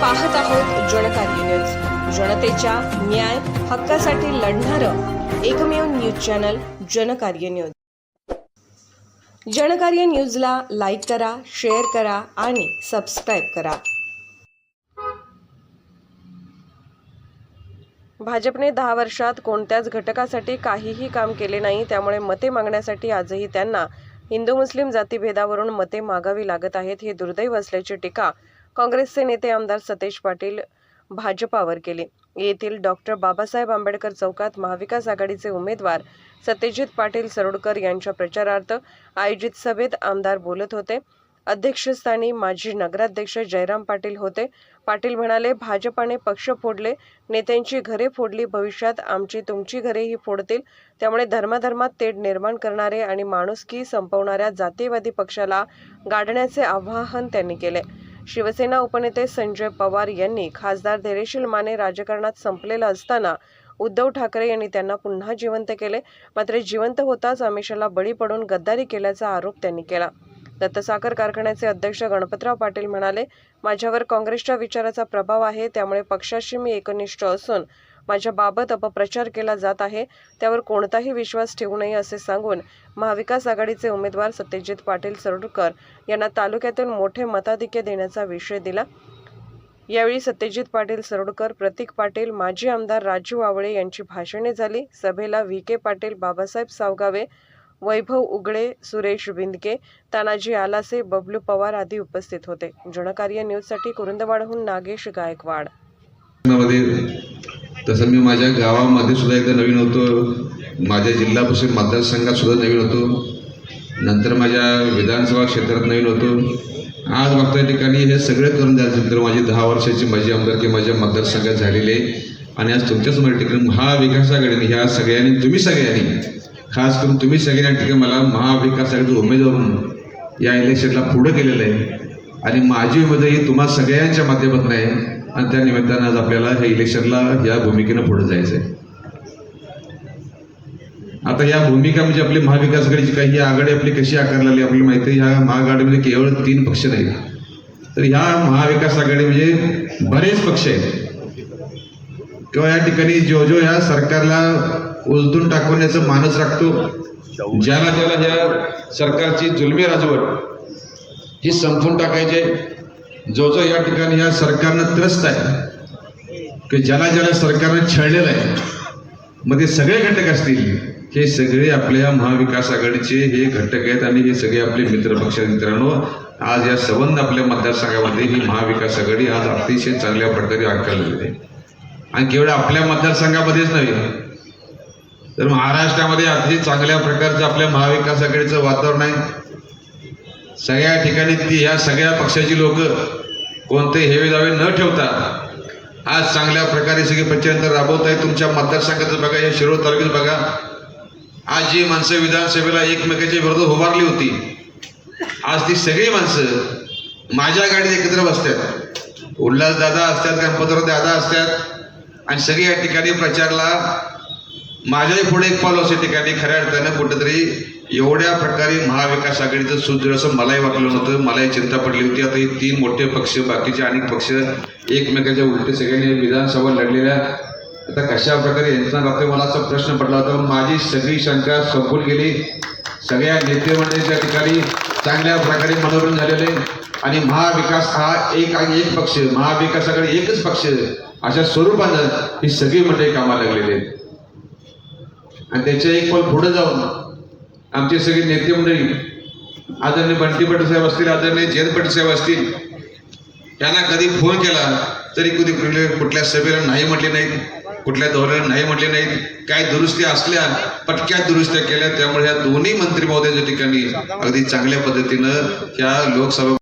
पाहत आहोत जनकार्य न्यूज. जनतेच्या न्याय हक्कासाठी लढणारं एकमेव न्यूज चॅनल जनकार्य न्यूज. जनकार्य न्यूजला लाईक करा शेअर करा आणि सबस्क्राईब करा. भाजपने दहा वर्षात कोणत्याच घटकासाठी काहीही काम केले नाही त्यामुळे मते मागण्यासाठी आजही त्यांना हिंदू मुस्लिम जातीभेदावरून मते मागावी लागत आहेत हे दुर्दैव असल्याची टीका काँग्रेसचे नेते आमदार सतेज पाटील भाजपावर केले. येथील डॉक्टर बाबासाहेब आंबेडकर चौकात महाविकास आघाडीचे उमेदवार सत्यजित पाटील सरोडकर यांच्या प्रचारार्थ आयोजित सभेत आमदार बोलत होते. अध्यक्षस्थानी माजी नगराध्यक्ष जयराम पाटील होते. पाटील म्हणाले भाजपाने पक्ष फोडले नेत्यांची घरे फोडली भविष्यात आमची तुमची घरेही फोडतील. त्यामुळे धर्माधर्मात तेढ निर्माण करणारे आणि माणुसकी संपवणाऱ्या जातीवादी पक्षाला गाडण्याचे आवाहन त्यांनी केले. शिवसेना उपनेते संजय पवार यांनी खासदार धैर्यशील माने राजकारणात संपलेलं असताना उद्धव ठाकरे यांनी त्यांना पुन्हा जिवंत केले. मात्र जिवंत होताच अमिषाला बळी पडून गद्दारी केल्याचा आरोप त्यांनी केला. दत्तसाखर कारखान्याचे अध्यक्ष गणपतराव पाटील म्हणाले माझ्यावर काँग्रेसच्या विचाराचा प्रभाव आहे त्यामुळे पक्षाशी मी एकनिष्ठ असून माझ्या बाबत अपप्रचार केला जात आहे त्यावर कोणताही विश्वास ठेवू नये असे सांगून महाविकास आघाडीचे उमेदवार सत्यजित पाटील सरडकर यांना तालुक्यातून मोठे मताधिक्य देण्याचा विषय दिला. यावेळी सत्यजित पाटील सरोडकर प्रतीक पाटील माजी आमदार राजू आवळे यांची भाषणे झाली. सभेला व्ही. के. पाटील बाबासाहेब सावगावे वैभव उगळे सुरेश बिंदके तानाजी आलासे बबलू पवार आदी उपस्थित होते. जनकार्य न्यूजसाठी कुरुंदवाडहून नागेश गायकवाड. तसं मी माझ्या गावामध्ये सुद्धा एकदा नवीन होतो. माझ्या जिल्हा परिषद मतदारसंघात सुद्धा नवीन होतो. नंतर माझ्या विधानसभा क्षेत्रात नवीन होतो. आज मागच्या ठिकाणी हे सगळे करून झाल्यानंतर माझी दहा वर्षाची माझी आमदारकी माझ्या मतदारसंघात झालेली आहे. आणि आज तुमच्यासमोर ठिकाणी महाविकास आघाडीने ह्या सगळ्यांनी तुम्ही सगळ्यांनी खास करून तुम्ही सगळ्यांनी ठिकाणी मला महाविकास आघाडीचा उमेदवार म्हणून या इलेक्शनला पुढं केलेलं आहे. आणि माझी उमेदवारी ही तुम्हा सगळ्यांच्या माध्यमातून आहे. आणि त्या निमित्तानं आज आपल्याला ह्या इलेक्शनला या भूमिकेनं पुढे जायचं आहे आता या भूमिका म्हणजे आपली महाविकास आघाडीची काही ही आघाडी आपली कशी आकारलेली आहे आपल्याला माहिती आहे ह्या महाआघाडीमध्ये केवळ तीन पक्ष नाही तर ह्या महाविकास आघाडी म्हणजे बरेच पक्ष आहेत. किंवा या ठिकाणी जो जो या सरकारला उलटून टाकवण्याचं मानस राखतो ज्याला ज्याला ह्या सरकारची जुलमी राजवट ही संपवून टाकायचे जो जो या ठिकाणी या सरकारनं त्रस्त आहे की ज्याला ज्याला सरकारनं छळलेलं आहे मग ते सगळे घटक असतील हे सगळे आपल्या महाविकास आघाडीचे हे घटक आहेत आणि हे सगळे आपले मित्र पक्ष मित्रांनो आज या संबंध आपल्या मतदारसंघामध्ये ही महाविकास आघाडी आज अतिशय चांगल्या प्रकारे आकारलेली आहे. आणि केवळ आपल्या मतदारसंघामध्येच नव्हे तर महाराष्ट्रामध्ये अतिशय चांगल्या प्रकारचं आपल्या महाविकास आघाडीचं वातावरण आहे. सगळ्या ठिकाणी ती ह्या सगळ्या पक्षाची लोक कोणते हेवे दावे न ठेवता आज चांगल्या प्रकारे सगळे पंचायत राबवत आहे तुमच्या मतदारसंघाचं बघा या शिरोळ तालुक्यात बघा. आज जी माणसं विधानसभेला एकमेकाच्या विरोधात उभारली होती आज ती सगळी माणसं माझ्या गाडीत एकत्र बसतात. उल्हास दादा असतात गणपतराव दादा असतात. आणि सगळी या ठिकाणी प्रचारला माझ्याही पुढे एक पाऊल असे ठिकाणी खऱ्या अर्थानं कुठंतरी एवढ्या प्रकारे महाविकास आघाडीचं सुदृढ असं मलाही वाटलं नव्हतं मलाही चिंता पडली होती. आता हे तीन मोठे पक्ष बाकीचे अनेक पक्ष एकमेकाच्या उलटे सगळ्यांनी विधानसभा लढलेल्या आता कशा प्रकारे यांचा बाबतीत मला असा प्रश्न पडला होता माझी सगळी शंका संपून गेली. सगळ्या नेते मंडळीच्या ठिकाणी चांगल्या प्रकारे मनोरंजन झालेले आणि महाविकास हा एक आणि एक पक्ष महाविकासाकडे एकच पक्ष अशा स्वरूपानं ही सगळी मंडळी कामाला लागलेली आहेत. आणि त्याच्या एक पण पुढे जाऊन आमचे सगळे नेते मंडळी आदरणीय बंटी पाटील साहेब असतील आदरणीय जयंत पाटील साहेब असतील यांना कधी फोन केला तरी कधी कुठल्या कुठल्या सभेला नाही म्हटले नाहीत कुठल्या दौऱ्याला नाही म्हटले नाहीत. काय दुरुस्ती असल्या पटक्या दुरुस्त्या केल्या त्यामुळे ह्या दोन्ही मंत्री महोदयाच्या ठिकाणी अगदी चांगल्या पद्धतीनं ह्या लोकसभा